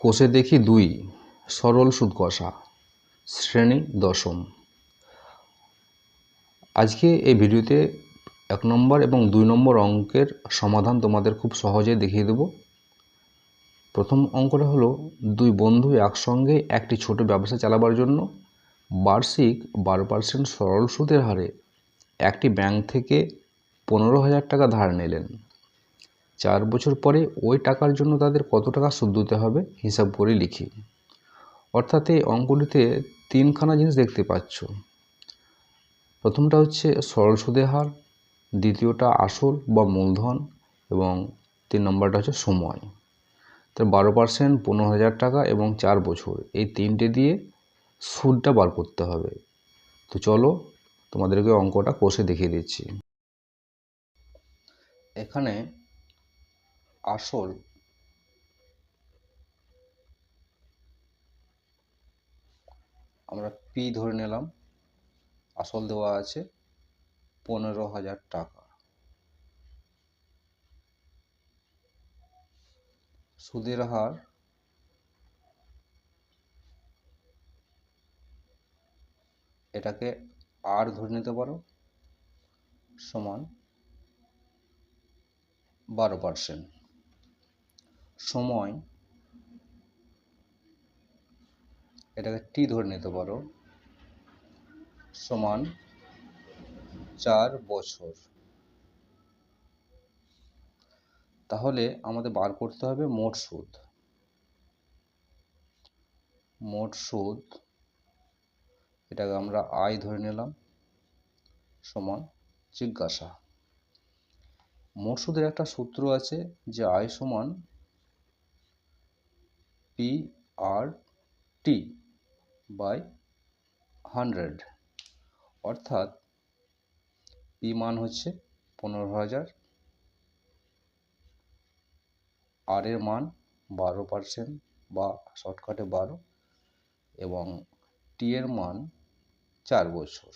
কোষে দেখি দুই, সরল সুদ কষা, শ্রেণি দশম। আজকে এই ভিডিওতে এক নম্বর এবং দুই নম্বর অঙ্কের সমাধান তোমাদের খুব সহজে দেখিয়ে দেব। প্রথম অঙ্কটা হলো, দুই বন্ধু একসঙ্গে একটি ছোট ব্যবসা চালাবার জন্য বার্ষিক বারো পার্সেন্ট সরল সুদের হারে একটি ব্যাংক থেকে পনেরো হাজার টাকা ধার নিলেন। চার বছর পরে ওই টাকার জন্য তাদের কত টাকা সুদ দিতে হবে হিসাব করে লিখি। অর্থাৎ এই অঙ্কটিতে তিনখানা জিনিস দেখতে পাচ্ছ। প্রথমটা হচ্ছে সরল সুদের হার, দ্বিতীয়টা আসল বা মূলধন এবং তিন নম্বরটা হচ্ছে সময়। তো বারো পার্সেন্ট পনেরো হাজার টাকা এবং চার বছর, এই তিনটে দিয়ে সুদটা বার করতে হবে। তো চলো তোমাদেরকে অঙ্কটা কষে দেখিয়ে দিচ্ছি। এখানে আসল। আমরা পি ধরে নিলাম। আসল দেওয়া আছে পনেরো হাজার টাকা। সুদের হার এটাকে আর ধরে নিতে পারো, সমান বারো পার্সেন্ট সময়, এটাকে টি ধরে নিতে পারো, সমান চার বছর। তাহলে আমাদের বার করতে হবে মোট সুদ। মোট সুদ, এটাকে আমরা আয় ধরে নিলাম, সমান জিজ্ঞাসা। মোট সুদের একটা সূত্র আছে যে আয় সমান P R T by hundred অর্থাৎ পি মান হচ্ছে পনেরো হাজার। আর এর মান বারো পার্সেন্ট বা শর্টকাটে বারো এবং টি এর মান চার বছর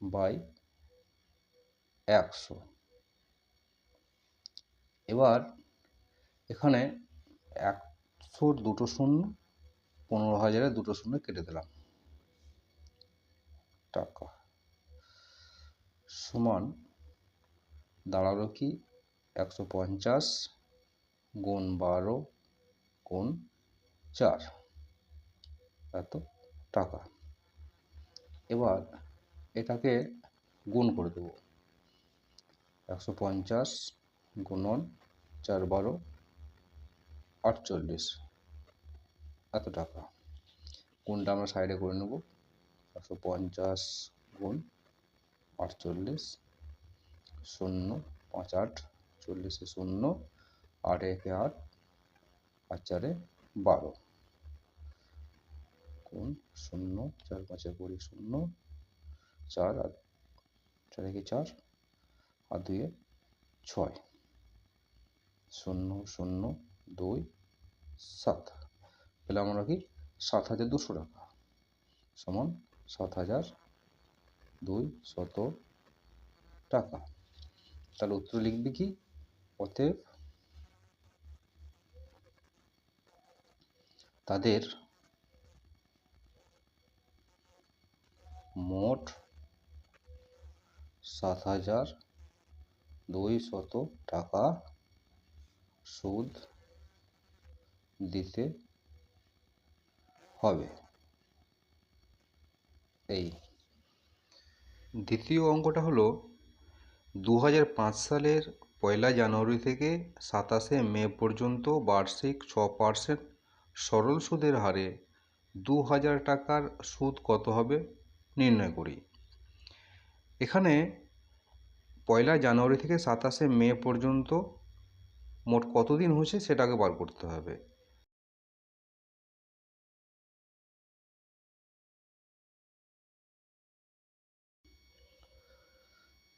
বাই একশো। এবার এখানে একশোর দুটো শূন্য, পনেরো হাজারের দুটো শূন্য কেটে দিলাম। টাকা। সমান দাঁড়াল কি? একশো পঞ্চাশ গুণ বারো গুণ চার। এত টাকা। এবার এটাকে গুণ করে দেবো। একশো পঞ্চাশ গুণন চার বারো আটচল্লিশ। এত টাকা। কোনটা আমরা সাইডে করে নেব। একশো পঞ্চাশ গুণ আটচল্লিশ, শূন্য, পাঁচ আট, চল্লিশে শূন্য, আট একে আট আর চারে বারো। গুণ শূন্য, চার পাঁচে কুড়ি শূন্য, চার আর চার একে চার, আর দুয়ে ছয়। শূন্য শূন্য, দুই সাত। পেলাম আমরা কি? সাত হাজার দুশো টাকা। সমান সাত হাজার দুই শত টাকা। তাহলে উত্তর লিখবি কি? অতএব তাদের মোট সাত হাজার দুই শত টাকা সুদ দিতে হবে। এই দ্বিতীয় অঙ্কটা হলো দু হাজার পাঁচ সালের পয়লা জানুয়ারি থেকে সাতাশে মে পর্যন্ত বার্ষিক ছ পার্সেন্ট সরল সুদের হারে দু হাজার টাকার সুদ কত হবে নির্ণয় করি। এখানে পয়লা জানুয়ারি থেকে সাতাশে মে পর্যন্ত মোট কতদিন হয়েছে সেটাকে বার করতে হবে।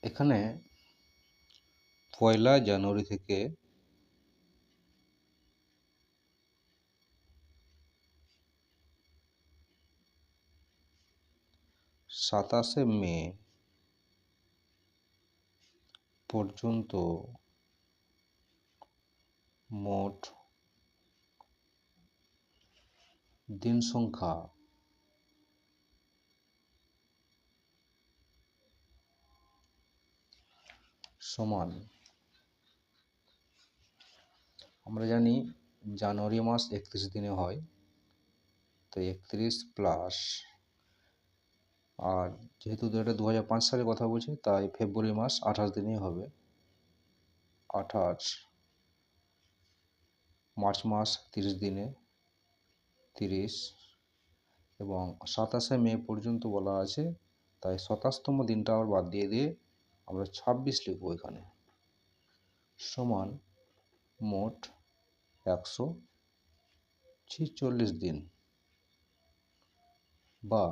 এখানে পয়লা জানুয়ারি থেকে সাতাশে মে পর্যন্ত মোট দিন সংখ্যা সমান। আমরা জানি জানুয়ারি মাস একত্রিশ দিনে হয়, তো একত্রিশ প্লাস আর যেহেতু এটা দু হাজার পাঁচ সালের কথা বলছি, তাই ফেব্রুয়ারি মাস আঠাশ দিনেই হবে। আঠাশ। মার্চ মাস তিরিশ দিনে, তিরিশ। এবং সাতাশে মে পর্যন্ত বলা আছে, তাই সাতাশতম দিনটা আবার বাদ দিয়ে দিয়ে আমরা ছাব্বিশ লিখব এখানে। সমান মোট একশো ছিচল্লিশ দিন বা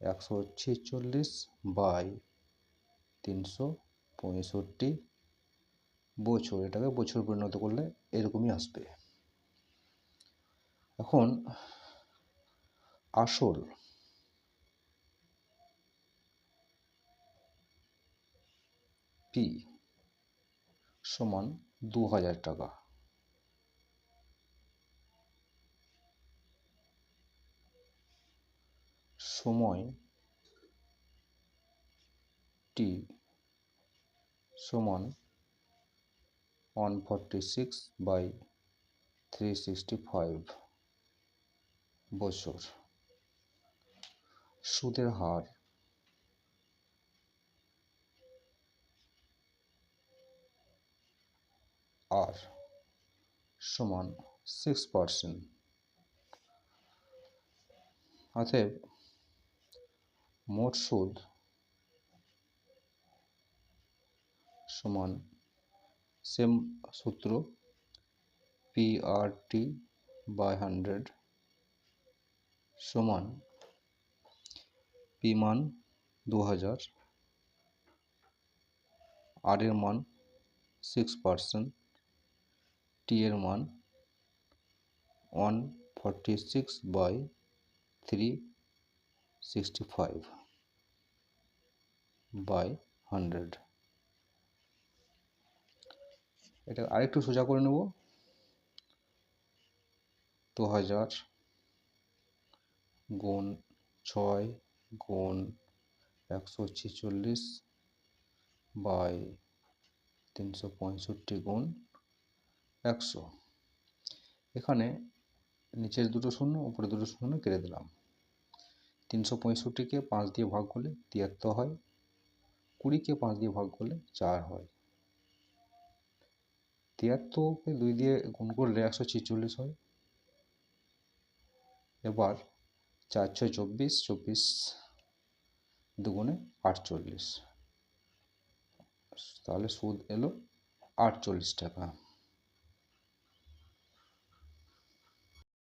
একশো ছেচল্লিশ বাই তিনশো পঁয়ষট্টি বছর। এটাকে বছর পরিণত করলে এরকমই আসবে। এখন আসল পি সমান দু হাজার টাকা। সময় টি সমান one forty six by three sixty five বছর। সুদের হার আর সমান সিক্স পার্সেন্ট অতএব মোট সুদ সমান সেম সূত্র P R T by hundred সমান পি মান দু হাজার। আর এর মান সিক্স পার্সেন্ট টি এর মান one forty six by three sixty five by hundred এটা আরেকটু সোজা করে নেব। দু হাজার গুণ ছয় গুণ একশো ছেচল্লিশ বাই তিনশো পঁয়ষট্টি গুণ একশো। এখানে নিচের দুটো শূন্য উপরে দুটো শূন্য কেটে দিলাম। তিনশো পঁয়ষট্টিকে পাঁচ দিয়ে ভাগ করলে তিয়াত্তর হয়। কুড়িকে পাঁচ দিয়ে ভাগ করলে চার হয়। তিয়াত্তরকে দুই দিয়ে গুণ করলে একশো ছেচল্লিশ হয়। এবার চার ছয় চব্বিশ চব্বিশ দুগুণে আটচল্লিশ। তাহলে সুদ এলো আটচল্লিশ টাকা।